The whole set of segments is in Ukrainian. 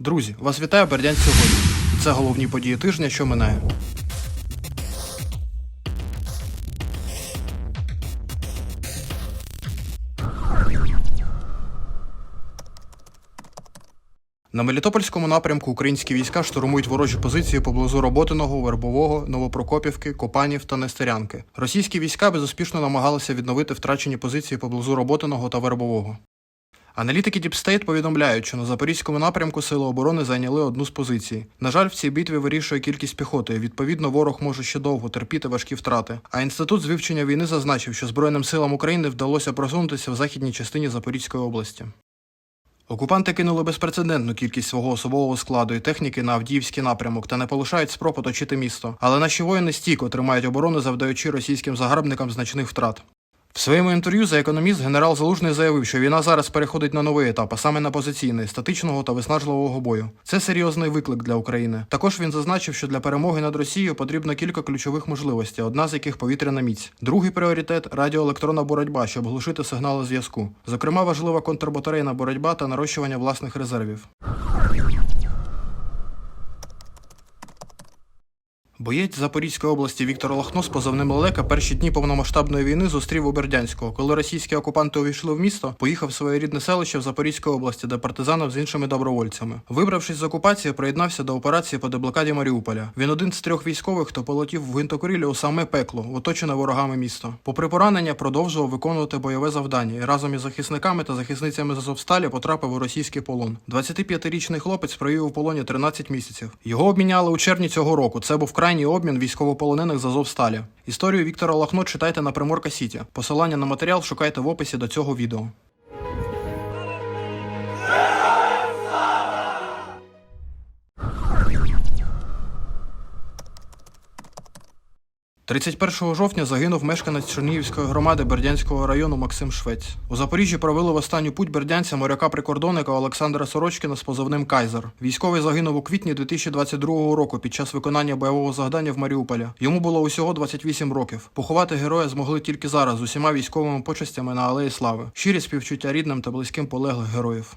Друзі, вас вітає Бердянськ сьогодні. Це головні події тижня, що минає. На Мелітопольському напрямку українські війська штурмують ворожі позиції поблизу Роботиного, Вербового, Новопрокопівки, Копанів та Нестерянки. Російські війська безуспішно намагалися відновити втрачені позиції поблизу Роботиного та Вербового. Аналітики Діпстейт повідомляють, що на запорізькому напрямку Сили оборони зайняли одну з позицій. На жаль, в цій битві вирішує кількість піхоти. Відповідно, ворог може ще довго терпіти важкі втрати. А інститут з вивчення війни зазначив, що Збройним силам України вдалося просунутися в західній частині Запорізької області. Окупанти кинули безпрецедентну кількість свого особового складу і техніки на Авдіївський напрямок та не полишають спроб оточити місто. Але наші воїни стійко тримають оборону, завдаючи російським загарбникам значних втрат. В своєму інтерв'ю за економіст генерал Залужний заявив, що війна зараз переходить на новий етап, а саме на позиційний, статичного та виснажливого бою. Це серйозний виклик для України. Також він зазначив, що для перемоги над Росією потрібно кілька ключових можливостей, одна з яких повітряна міць. Другий пріоритет радіоелектронна боротьба, щоб глушити сигнали зв'язку. Зокрема, важлива контрбатарейна боротьба та нарощування власних резервів. Боєць Запорізької області Віктор Лахно з позивним Лелека перші дні повномасштабної війни зустрів у Бердянську. Коли російські окупанти увійшли в місто, поїхав в своє рідне селище в Запорізькій області, де партизанив з іншими добровольцями. Вибравшись з окупації, приєднався до операції по деблокаді Маріуполя. Він один з трьох військових, хто полетів в гвинтокрилі у саме пекло, оточене ворогами місто. Попри поранення, продовжував виконувати бойове завдання і разом із захисниками та захисницями з Азовсталі потрапив у російський полон. 25-річний хлопець провів у полоні 13 місяців. Його обміняли у червні цього року. Це був крайній обмін військовополонених з Азовсталі. Історію Віктора Лахно читайте на Приморка Сіті. Посилання на матеріал шукайте в описі до цього відео. «31 жовтня загинув мешканець Чернігівської громади Бердянського району Максим Швець. У Запоріжжі провели в останню путь бердянця моряка-прикордонника Олександра Сорочкіна з позивним Кайзер. Військовий загинув у квітні 2022 року під час виконання бойового завдання в Маріуполі. Йому було усього 28 років. Поховати героя змогли тільки зараз з усіма військовими почестями на Алеї Слави. Щирі співчуття рідним та близьким полеглих героїв.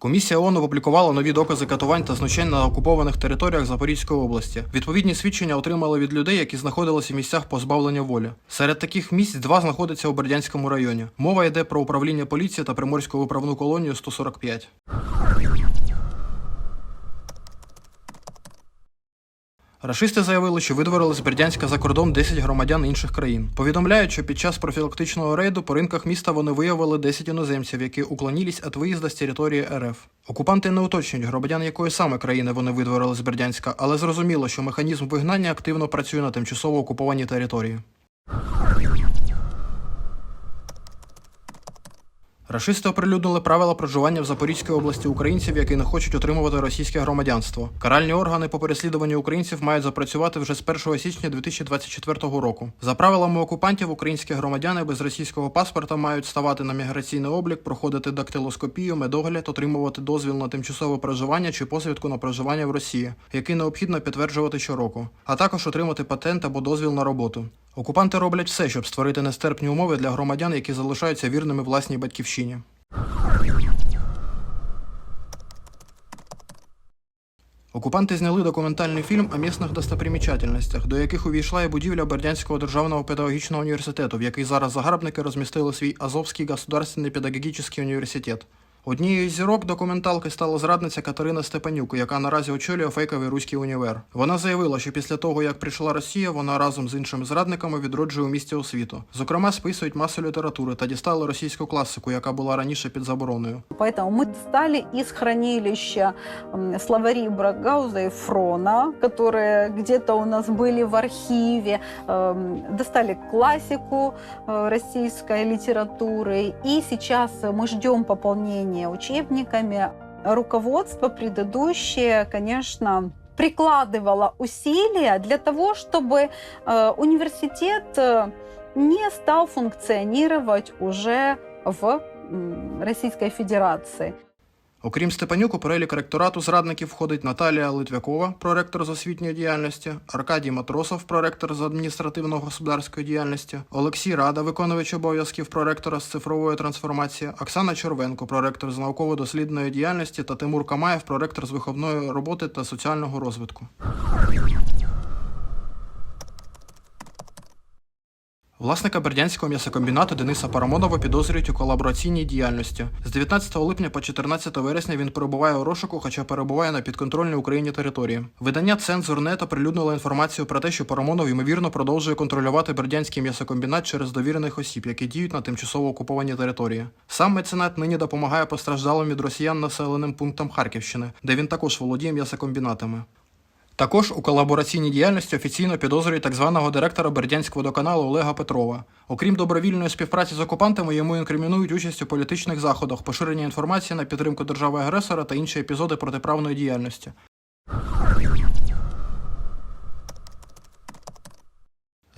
Комісія ООН опублікувала нові докази катувань та знущань на окупованих територіях Запорізької області. Відповідні свідчення отримали від людей, які знаходилися в місцях позбавлення волі. Серед таких місць два знаходяться у Бердянському районі. Мова йде про управління поліції та приморську виправну колонію 145. Рашисти заявили, що видворили з Бердянська за кордон 10 громадян інших країн. Повідомляють, що під час профілактичного рейду по ринках міста вони виявили 10 іноземців, які уклонились від виїзду з території РФ. Окупанти не уточнюють, громадян якої саме країни вони видворили з Бердянська, але зрозуміло, що механізм вигнання активно працює на тимчасово окупованій території. Рашисти оприлюднили правила проживання в Запорізькій області українців, які не хочуть отримувати російське громадянство. Каральні органи по переслідуванню українців мають запрацювати вже з 1 січня 2024 року. За правилами окупантів, українські громадяни без російського паспорта мають ставати на міграційний облік, проходити дактилоскопію, медогляд, отримувати дозвіл на тимчасове проживання чи посвідку на проживання в Росії, який необхідно підтверджувати щороку, а також отримати патент або дозвіл на роботу. Окупанти роблять все, щоб створити нестерпні умови для громадян, які залишаються вірними власній батьківщині. Окупанти зняли документальний фільм о місних достопримічательностях, до яких увійшла і будівля Бердянського державного педагогічного університету, в який зараз загарбники розмістили свій Азовський государственний педагогічний університет. Однією з зірок документалки стала зрадниця Катерина Степанюк, яка наразі очолює фейковий руський універ. Вона заявила, що після того, як прийшла Росія, вона разом з іншими зрадниками відроджує у місті освіту. Зокрема, списують масу літератури та дістали російську класику, яка була раніше під забороною. Поэтому мы достали из хранилища м, словари Брагауза и Фрона, которые где-то у нас были в архиве, эм, достали классику э, российской литературы, и сейчас мы ждем пополнения учебниками. Руководство предыдущее, конечно, прикладывало усилия для того, чтобы э, университет э, не стал функционировать уже в м, Российской Федерации. Окрім Степанюк, у перелік ректорату зрадників входить Наталія Литвякова, проректор з освітньої діяльності, Аркадій Матросов, проректор з адміністративно-господарської діяльності, Олексій Рада, виконувач обов'язків проректора з цифрової трансформації, Оксана Червенко, проректор з науково-дослідної діяльності та Тимур Камаєв, проректор з виховної роботи та соціального розвитку. Власника Бердянського м'ясокомбінату Дениса Парамонова підозрюють у колабораційній діяльності. З 19 липня по 14 вересня він перебуває у розшуку, хоча перебуває на підконтрольній Україні території. Видання «Цензурнет» оприлюднило інформацію про те, що Парамонов ймовірно продовжує контролювати Бердянський м'ясокомбінат через довірених осіб, які діють на тимчасово окупованій території. Сам меценат нині допомагає постраждалим від росіян населеним пунктам Харківщини, де він також володіє м'ясокомбінатами. Також у колабораційній діяльності офіційно підозрюють так званого директора Бердянського водоканалу Олега Петрова. Окрім добровільної співпраці з окупантами, йому інкримінують участь у політичних заходах, поширення інформації на підтримку держави-агресора та інші епізоди протиправної діяльності.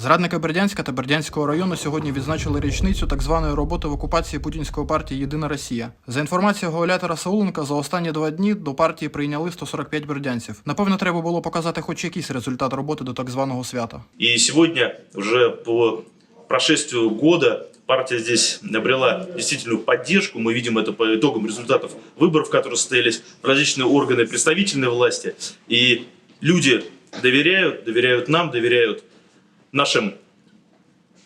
Зрадники Бердянська та Бердянського району сьогодні відзначили річницю так званої роботи в окупації путінської партії Єдина Росія. За інформацією Гоголятора Сауленка, за останні два дні до партії прийняли 145 бердянців. Напевно, треба було показати хоч якийсь результат роботи до так званого свята. И сегодня уже по прошествию года партия здесь обрела действительную поддержку. Мы видим это по итогам результатов выборов, которые состоялись в различные органы представительной власти. И люди доверяют, доверяют нам, доверяют нашим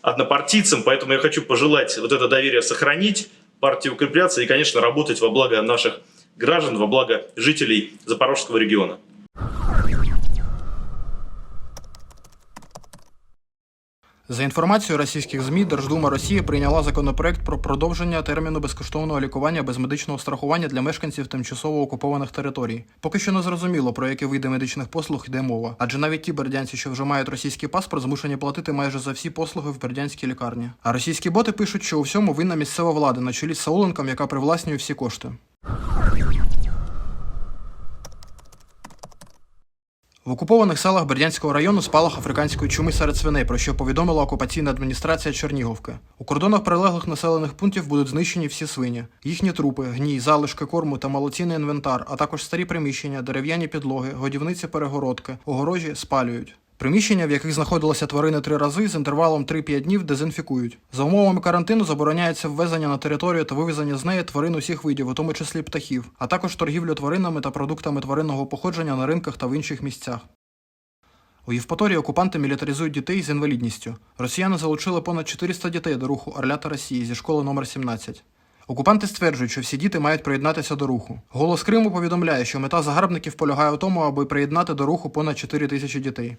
однопартийцам. Поэтому я хочу пожелать вот это доверие сохранить, партии укрепляться и, конечно, работать во благо наших граждан, во благо жителей Запорожского региона. За інформацією російських ЗМІ, Держдума Росії прийняла законопроект про продовження терміну безкоштовного лікування без медичного страхування для мешканців тимчасово окупованих територій. Поки що не зрозуміло, про які види медичних послуг йде мова, адже навіть ті бердянці, що вже мають російський паспорт, змушені платити майже за всі послуги в бердянській лікарні. А російські боти пишуть, що у всьому винна місцева влада на чолі з Сауленком, яка привласнює всі кошти. В окупованих селах Бердянського району спалах африканської чуми серед свиней, про що повідомила окупаційна адміністрація Чернігівки. У кордонах прилеглих населених пунктів будуть знищені всі свині. Їхні трупи, гній, залишки корму та малоцінний інвентар, а також старі приміщення, дерев'яні підлоги, годівниці перегородки, огорожі спалюють. Приміщення, в яких знаходилися тварини три рази, з інтервалом 3-5 днів дезінфікують. За умовами карантину забороняється ввезення на територію та вивезення з неї тварин усіх видів, у тому числі птахів, а також торгівлю тваринами та продуктами тваринного походження на ринках та в інших місцях. У Євпаторії окупанти мілітаризують дітей з інвалідністю. Росіяни залучили понад 400 дітей до руху Орлята Росії зі школи номер 17. Окупанти стверджують, що всі діти мають приєднатися до руху. Голос Криму повідомляє, що мета загарбників полягає у тому, аби приєднати до руху понад 4 тисячі дітей.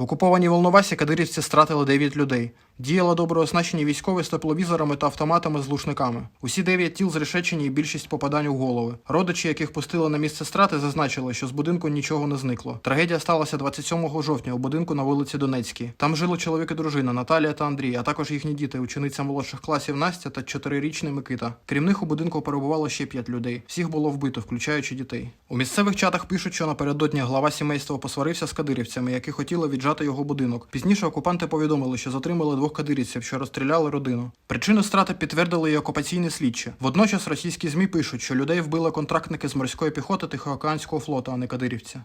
В окупованій Волновасі кадирівці стратили 9 людей. Діяли добре оснащені військові з тепловізорами та автоматами з глушниками. Усі 9 тіл зрешечені і більшість попадань у голови. Родичі, яких пустили на місце страти, зазначили, що з будинку нічого не зникло. Трагедія сталася 27 жовтня у будинку на вулиці Донецькій. Там жили чоловік і дружина Наталія та Андрій, а також їхні діти, учениця молодших класів Настя та 4-річний Микита. Крім них у будинку перебувало ще 5 людей. Всіх було вбито, включаючи дітей. У місцевих чатах пишуть, що напередодні глава сімейства посварився з кадирівцями, які хотіли віджати його будинок. Пізніше окупанти повідомили, що затримали двох кадирівців, що розстріляли родину. Причину страти підтвердили і окупаційні слідчі. Водночас російські змі пишуть, що людей вбили контрактники з морської піхоти Тихоокеанського флоту, а не кадирівці.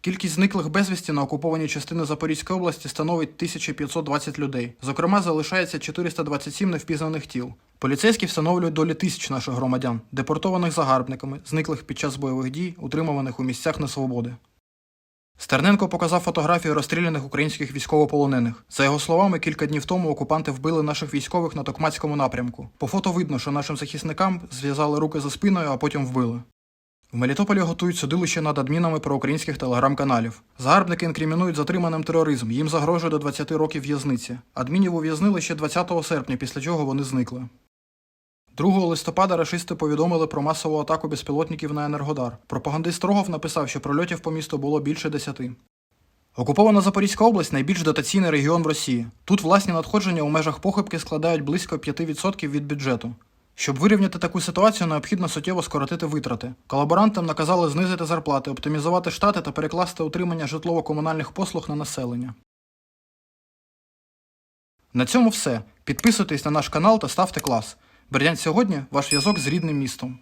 Кількість зниклих безвісті на окупованій частини Запорізької області становить 1520 людей. Зокрема, залишається 427 невпізнаних тіл. Поліцейські встановлюють долі тисяч наших громадян, депортованих загарбниками, зниклих під час бойових дій, утримуваних у місцях несвободи. Стерненко показав фотографії розстріляних українських військовополонених. За його словами, кілька днів тому окупанти вбили наших військових на Токмацькому напрямку. По фото видно, що нашим захисникам зв'язали руки за спиною, а потім вбили. В Мелітополі готують судилище над адмінами проукраїнських телеграм-каналів. Загарбники інкримінують затриманим тероризм. Їм загрожує до 20 років в'язниці. Адмінів ув'язнили ще 20 серпня, після чого вони зникли. 2 листопада рашисти повідомили про масову атаку безпілотників на Енергодар. Пропагандист Рогов написав, що прольотів по місту було більше десяти. Окупована Запорізька область найбільш дотаційний регіон в Росії. Тут власні надходження у межах похибки складають близько 5% від бюджету. Щоб вирівняти таку ситуацію, необхідно суттєво скоротити витрати. Колаборантам наказали знизити зарплати, оптимізувати штати та перекласти утримання житлово-комунальних послуг на населення. На цьому все. Підписуйтесь на наш канал та ставте клас. Бердянськ сьогодні ваш зв'язок з рідним містом.